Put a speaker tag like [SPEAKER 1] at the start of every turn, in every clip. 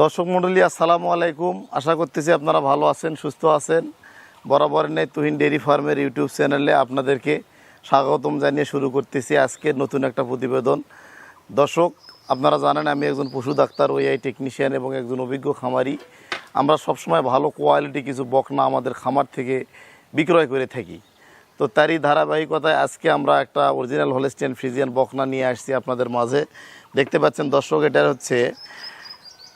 [SPEAKER 1] দর্শক মণ্ডলী আসসালামু আলাইকুম। আশা করতেছি আপনারা ভালো আছেন, সুস্থ আছেন। বরাবর নেই তুহিন ডেয়ারি ফার্মের ইউটিউব চ্যানেলে আপনাদেরকে স্বাগতম জানিয়ে শুরু করতেছি আজকে নতুন একটা প্রতিবেদন। দর্শক, আপনারা জানেন আমি একজন পশু ডাক্তার ওইআই টেকনিশিয়ান এবং একজন অভিজ্ঞ খামারি। আমরা সবসময় ভালো কোয়ালিটি কিছু বকনা আমাদের খামার থেকে বিক্রয় করে থাকি। তো তারই ধারাবাহিকতায় আজকে আমরা একটা অরিজিনাল হলেস্টিয়ান ফ্রিজিয়ান বকনা নিয়ে আসছি আপনাদের মাঝে। দেখতে পাচ্ছেন দর্শক এটা হচ্ছে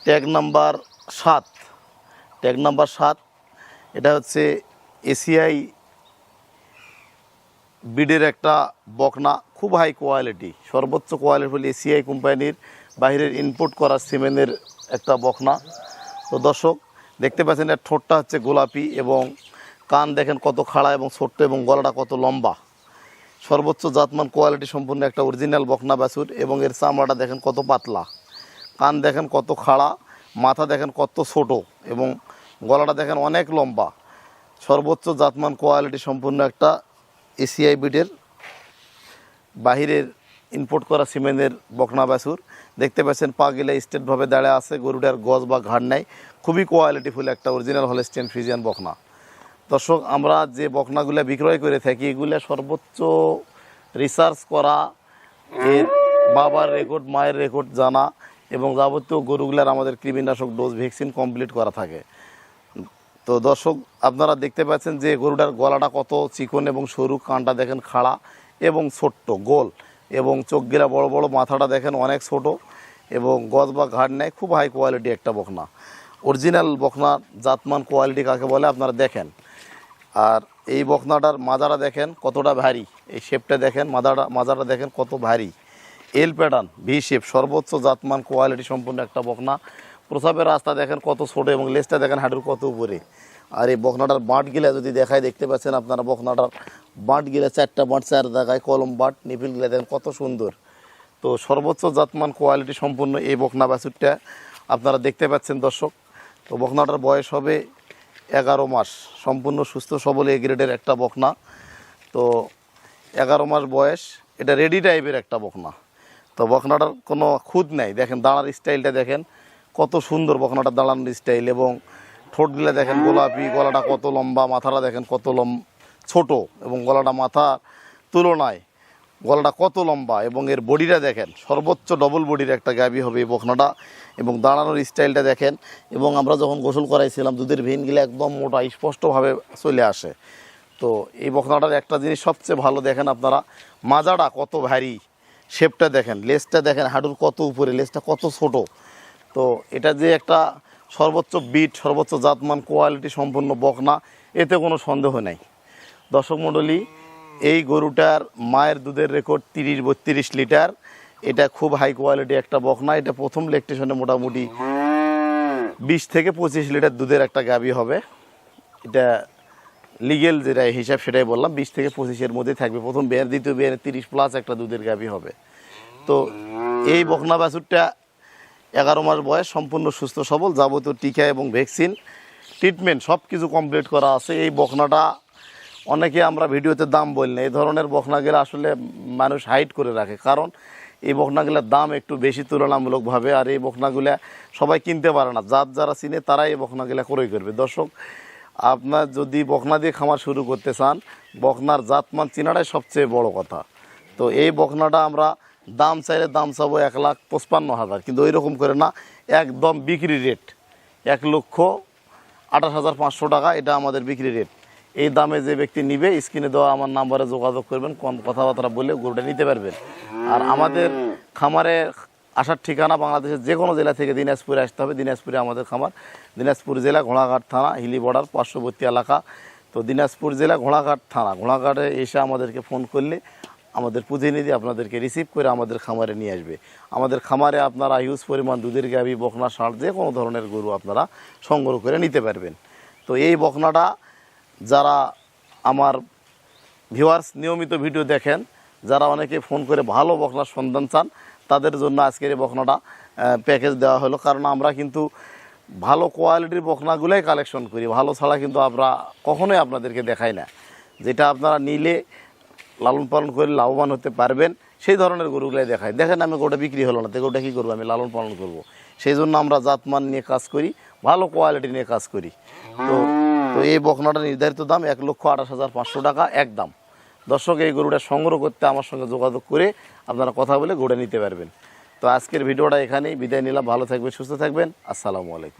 [SPEAKER 1] ট্যাগ নাম্বার সাত। ট্যাগ নাম্বার সাত, এটা হচ্ছে এসিআই বিডের একটা বকনা, খুব হাই কোয়ালিটি। সর্বোচ্চ কোয়ালিটি হল এসিআই কোম্পানির বাইরের ইনপুট করা সিমেন্টের একটা বকনা। তো দর্শক, দেখতে পাচ্ছেন এর ঠোঁটটা হচ্ছে গোলাপি এবং কান দেখেন কত খাড়া এবং ছোট্ট এবং গলাটা কত লম্বা। সর্বোচ্চ জাতমান কোয়ালিটি সম্পূর্ণ একটা অরিজিনাল বকনা বাছুর এবং এর চামড়াটা দেখেন কত পাতলা। কান দেখেন কত খাড়া, মাথা দেখেন কত ছোট এবং গলাটা দেখেন অনেক লম্বা। সর্বোচ্চ জাতমান কোয়ালিটি সম্পূর্ণ একটা এসিআই বিটের বাহিরের ইম্পোর্ট করা সিমেন্টের বকনা বাছুর। দেখতে পাচ্ছেন পা গেলে স্টেটভাবে দাঁড়ায় আছে, গরুটার গজ বা ঘাড় নেই। খুবই কোয়ালিটিফুল একটা অরিজিনাল হলেস্টেন ফ্রিজিয়ান বকনা। দর্শক, আমরা যে বকনাগুলো বিক্রয় করে থাকি, এগুলো সর্বোচ্চ রিসার্চ করা এর বাবার রেকর্ড মায়ের রেকর্ড জানা। এবং যাবতীয় গরুগুলার আমাদের কৃমিনাশক ডোজ, ভ্যাকসিন কমপ্লিট করা থাকে। তো দর্শক, আপনারা দেখতে পাচ্ছেন যে গরুটার গলাটা কত চিকন এবং সরু, কানটা দেখেন খাড়া এবং ছোট্ট, গোল এবং চোখগিরা বড় বড়, মাথাটা দেখেন অনেক ছোট এবং গজ বা ঘাড় নেয়, খুব হাই কোয়ালিটি একটা বকনা। অরিজিনাল বকনা, জাতমান কোয়ালিটি কাকে বলে আপনারা দেখেন। আর এই বকনাটার মাজারা দেখেন কতটা ভারী, এই শেপটা দেখেন মাজারা মাজারা দেখেন কত ভারী। এল প্যাটার্ন, ভি শেপ, সর্বোচ্চ জাতমান, কোয়ালিটি সম্পূর্ণ একটা বকনা। প্রসাবের রাস্তা দেখেন কত ছোটো এবং লেজটা দেখেন হাঁটুর কত উপরে। আর এই বকনাটার বাঁট গিলা যদি দেখায়, দেখতে পাচ্ছেন আপনারা বকনাটার বাঁট গিলা, চারটা বাঁট চার দেখায় কলম বাট, নিপিল গিলা দেখেন কত সুন্দর। তো সর্বোচ্চ জাতমান, কোয়ালিটি সম্পূর্ণ এই বকনা বাছুরটা আপনারা দেখতে পাচ্ছেন দর্শক। তো বকনাটার বয়স হবে এগারো মাস। সম্পূর্ণ সুস্থ, সবল, এ গ্রেডের একটা বকনা। তো এগারো মাস বয়স, এটা রেডি টাইপের একটা বকনা। তো বকনাটার কোনো খুদ নাই। দেখেন দাঁড়ার স্টাইলটা দেখেন, কত সুন্দর বকনাটার দাঁড়ানোর স্টাইল এবং ঠোঁটগুলো দেখেন গোলাপি, গলাটা কত লম্বা, মাথাটা দেখেন কত লম, ছোট এবং গলাটা মাথার তুলনায় গলাটা কত লম্বা এবং এর বডিটা দেখেন, সর্বোচ্চ ডবল বডির একটা গাবি হবে এই বকনাটা এবং দাঁড়ানোর স্টাইলটা দেখেন এবং আমরা যখন গোসল করাইছিলাম, দুধের ভেনগুলো একদম মোটা, স্পষ্টভাবে চলে আসে। তো এই বকনাটার একটা জিনিস সবচেয়ে ভালো দেখেন আপনারা, মাজাটা কত ভারী শেপটা দেখেন, লেসটা দেখেন, হাঁটুর কত উপরে, লেসটা কত ছোট। তো এটা যে একটা সর্বোচ্চ বিট, সর্বোচ্চ জাতমান, কোয়ালিটি সম্পন্ন বকনা, এতে কোনো সন্দেহ নেই। দর্শক মণ্ডলী, এই গরুটার মায়ের দুধের রেকর্ড তিরিশ বত্রিশ লিটার। এটা খুব হাই কোয়ালিটি একটা বকনা, এটা প্রথম লেকটেশনে মোটামুটি বিশ থেকে পঁচিশ লিটার দুধের একটা গাবি হবে। এটা লিগেল যেটা হিসাব সেটাই বললাম, বিশ থেকে পঁচিশের মধ্যে থাকবে। প্রথম বিয়ার, দ্বিতীয় বিয়ার তিরিশ প্লাস একটা দুধের গাবি হবে। তো এই বকনা বাছুরটা এগারো মাস বয়স, সম্পূর্ণ সুস্থ, সবল, যাবতীয় টিকা এবং ভ্যাকসিন ট্রিটমেন্ট সব কিছু কমপ্লিট করা আছে। এই বকনাটা অনেকে আমরা ভিডিওতে দাম বলি না। এই ধরনের বকনাগুলো আসলে মানুষ হাইট করে রাখে। কারণ এই বকনাগুলোর দাম একটু বেশি তুলনামূলকভাবে, আর এই বকনাগুলো সবাই কিনতে পারে না। যার যারা চিনে তারাই এই বকনাগুলো ক্রয় করবে। দর্শক আপনার যদি বকনা দিয়ে খামার শুরু করতে চান, বকনার জাতমান চিনাটাই সবচেয়ে বড় কথা। তো এই বকনাটা আমরা দাম চাইলে দাম চাবো এক লাখ পঁচপান্ন হাজার, কিন্তু ওই রকম করে না, একদম বিক্রি রেট, এক লক্ষ আঠাশ হাজার পাঁচশো টাকা এটা আমাদের বিক্রি রেট। এই দামে যে ব্যক্তি নিবে, স্ক্রিনে দেওয়া আমার নাম্বারে যোগাযোগ করবেন, কোন কথাবার্তা বলে গরুটা নিতে পারবেন। আর আমাদের খামারে আসার ঠিকানা বাংলাদেশের যে কোনো জেলা থেকে দিনাজপুরে আসতে হবে। দিনাজপুরে আমাদের খামার। দিনাজপুর জেলা ঘোড়াঘাট থানা, হিলি বর্ডার, পার্শ্ববর্তী এলাকা। তো দিনাজপুর জেলা ঘোড়াঘাট থানা, ঘোড়াঘাটে এসে আমাদেরকে ফোন করলে আমাদের প্রতিনিধি আপনাদেরকে রিসিভ করে আমাদের খামারে নিয়ে আসবে। আমাদের খামারে আপনারা হিউজ পরিমাণ দুধের গাভি বকনা, ষাঁড় যে কোনো ধরনের গরু আপনারা সংগ্রহ করে নিতে পারবেন। তো এই বকনাটা যারা আমার ভিউয়ার্স নিয়মিত ভিডিও দেখেন, যারা অনেকে ফোন করে ভালো বকনার সন্ধান চান তাদের জন্য আজকের এই বকনাটা প্যাকেজ দেওয়া হলো। কারণ আমরা কিন্তু ভালো কোয়ালিটির বকনাগুলোই কালেকশন করি। ভালো ছাড়া কিন্তু আমরা কখনোই আপনাদেরকে দেখাই না। যেটা আপনারা নিলে লালন পালন করে লাভবান হতে পারবেন, সেই ধরনের গরুগুলাই দেখায় দেখেন আমি গোটা বিক্রি হলো না তো গোটা কী করব আমি? লালন পালন করব। সেই জন্য আমরা জাতমান নিয়ে কাজ করি, ভালো কোয়ালিটি নিয়ে কাজ করি। তো তো এই বকনাটা নির্ধারিত দাম এক লক্ষ আঠাশ হাজার পাঁচশো টাকা, একদম। দর্শক এই গরুটা সংগ্রহ করতে আমার সঙ্গে যোগাযোগ করে আপনারা কথা বলে গড়ে নিতে পারবেন। তো আজকের ভিডিওটা এখানেই বিদায় নিলাম। ভালো থাকবেন, সুস্থ থাকবেন। আসসালামু আলাইকুম।